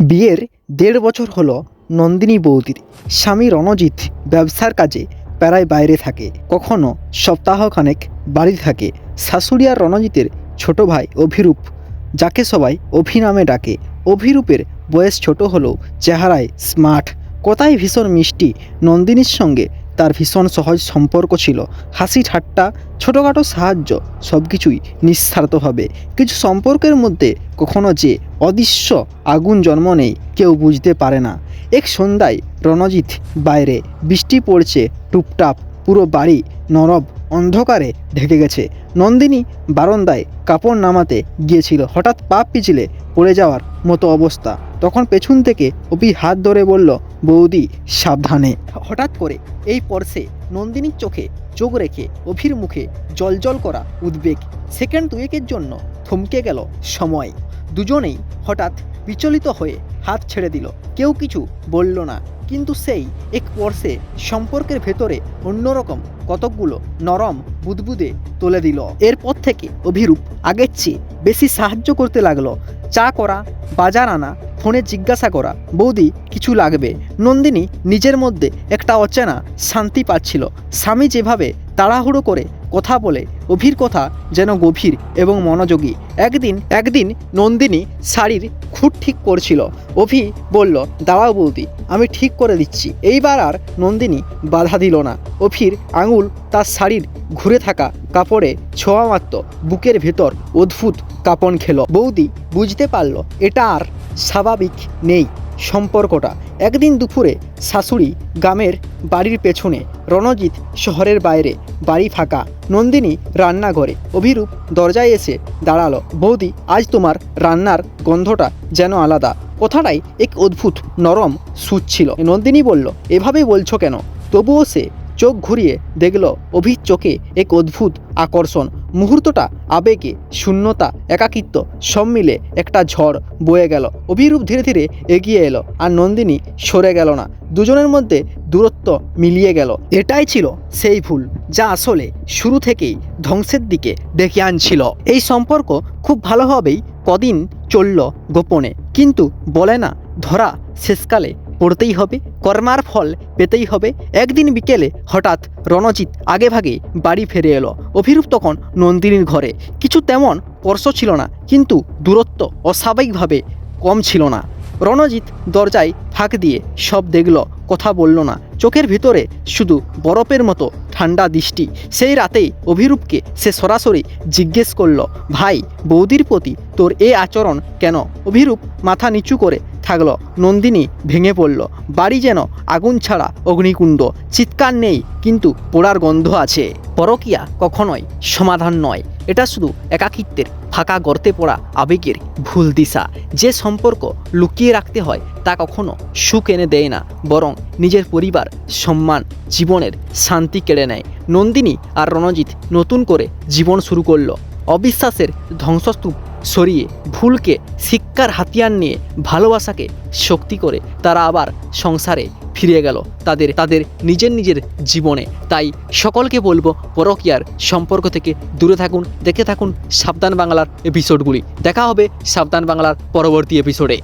বিয়ের দেড় বছর হলো নন্দিনী বৌদির। স্বামী রণজিৎ ব্যবসার কাজে প্যারায় বাইরে থাকে। কখনো সপ্তাহখানেক বাড়ি থাকে। শাশুড়িয়ার রণজিতের ছোট ভাই অভিরূপ, যাকে সবাই অভি নামে ডাকে। অভিরূপের বয়স ছোট হলেও চেহারায় স্মার্ট, কথায় ভীষণ মিষ্টি নন্দিনীর সঙ্গে তার ভীষণ সহজ সম্পর্ক ছিল। হাসি, ঠাট্টা, ছোটোখাটো সাহায্য সব কিছুই নিঃস্বার্থভাবে। কিছু সম্পর্কের মধ্যে কখনো যে অদৃশ্য আগুন জন্ম নেই, কেউ বুঝতে পারে না। এক সন্ধ্যায় রণজিৎ বাইরে, বৃষ্টি পড়ছে টুপটাপ পুরো বাড়ি নরব অন্ধকারে ঢেকে গেছে। নন্দিনী বারান্দায় কাপড় নামাতে গিয়েছিল। হঠাৎ পা পিছলে পড়ে যাওয়ার মতো অবস্থা। তখন পেছন থেকে অপি হাত ধরে বলল, বৌদি, সাবধানে। হঠাৎ করে এই পর্সে নন্দিনীর চোখে চোখ রেখে অভির মুখে জলজল করা উদ্বেগ সেকেন্ড দুয়েকের জন্য থমকে গেল সময়। দুজনেই হঠাৎ বিচলিত হয়ে হাত ছেড়ে দিল। কেউ কিছু বলল না। কিন্তু সেই এক পর্সে সম্পর্কের ভেতরে অন্যরকম কতকগুলো নরম বুদবুদে তুলে দিল। এরপর থেকে অভিরূপ আগের চেয়ে বেশি সাহায্য করতে লাগল। চা করা, বাজার আনা, ফোনে জিজ্ঞাসা করা, বৌদি কিছু লাগবে? নন্দিনী নিজের মধ্যে একটা অচেনা শান্তি পাচ্ছিল। স্বামী যেভাবে তাড়াহুড়ো করে কথা বলে, অভির কথা যেন গভীর এবং মনোযোগী। একদিন একদিন নন্দিনী শাড়ির খুঁট ঠিক করছিল। অভি বলল, দাঁড়াও বৌদি, আমি ঠিক করে দিচ্ছি। এইবার আর নন্দিনী বাধা দিল না। অভির আঙুল তার শাড়ির ঘুরে থাকা কাপড়ে ছোঁয়া মাত্র। বুকের ভেতর অদ্ভুত কাঁপন খেলো। বৌদি বুঝতে পারল, এটা আর স্বাভাবিক নেই সম্পর্কটা। একদিন দুপুরে শাশুড়ি গ্রামের বাড়ির পেছনে। রণজিৎ শহরের বাইরে, বাড়ি ফাঁকা। নন্দিনী রান্নাঘরে। অভিরূপ দরজায় এসে দাঁড়াল, বৌদি, আজ তোমার রান্নার গন্ধটা যেন আলাদা। কথাটাই এক অদ্ভুত নরম সুচ ছিল। নন্দিনী বলল, এভাবে বলছো কেন? তবুও সে চোখ ঘুরিয়ে দেখল, অভির চোখে এক অদ্ভুত আকর্ষণ। মুহূর্তটা, আবেগে, শূন্যতা, একাকিত্ব, সব মিলে একটা ঝড় বয়ে গেল। অভিরূপ ধীরে ধীরে এগিয়ে এলো আর নন্দিনী সরে গেল না। দুজনের মধ্যে দূরত্ব মিলিয়ে গেল। এটাই ছিল সেই ভুল যা আসলে শুরু থেকেই ধ্বংসের দিকে ডেকে আনছিল। এই সম্পর্ক খুব ভালোভাবেই কদিন চলল গোপনে। কিন্তু বলে না, ধরা শেষকালে পড়তেই হবে, কর্মার ফল পেতেই হবে। একদিন বিকেলে হঠাৎ রণজিৎ আগে ভাগে বাড়ি ফিরে এলো। অভিরূপ তখন নন্দিনীর ঘরে। কিছু তেমন স্পর্শ ছিল না, কিন্তু দূরত্ব অস্বাভাবিকভাবে কম ছিল না। রণজিৎ দরজায় ফাঁক দিয়ে সব দেখল, কথা বলল না। চোখের ভিতরে শুধু বরফের মতো ঠান্ডা দৃষ্টি। সেই রাতেই অভিরূপকে সে সরাসরি জিজ্ঞেস করল, ভাই, বৌদির প্রতি তোর এ আচরণ কেন? অভিরূপ মাথা নিচু করে থাকল। নন্দিনী ভেঙে পড়ল। বাড়ি যেন আগুন ছাড়া অগ্নিকুণ্ড। চিৎকার নেই, কিন্তু পোড়ার গন্ধ আছে। পরকিয়া কখনোই সমাধান নয়। এটা শুধু একাকিত্বের ফাঁকা গর্তে পড়া আবেগের ভুল দিশা। যে সম্পর্ক লুকিয়ে রাখতে হয়, তা কখনো সুখ এনে দেয় না। বরং নিজের পরিবার, সম্মান, জীবনের শান্তি কেড়ে নেয়। নন্দিনী আর রণজিৎ নতুন করে জীবন শুরু করল। অবিশ্বাসের ধ্বংসস্তূপ সরিয়ে ভুলকে শিক্ষার হাতিয়ার নিয়ে ভালোবাসাকে শক্তি করে তারা আবার সংসারে ফিরে গেল তাদের তাদের নিজের নিজের জীবনে। তাই সকলকে বলব পরকিয়ার সম্পর্ক থেকে দূরে থাকুন, দেখে থাকুন সাবধান বাংলার এপিসোডগুলি। দেখা হবে সাবধান বাংলার পরবর্তী এপিসোডে।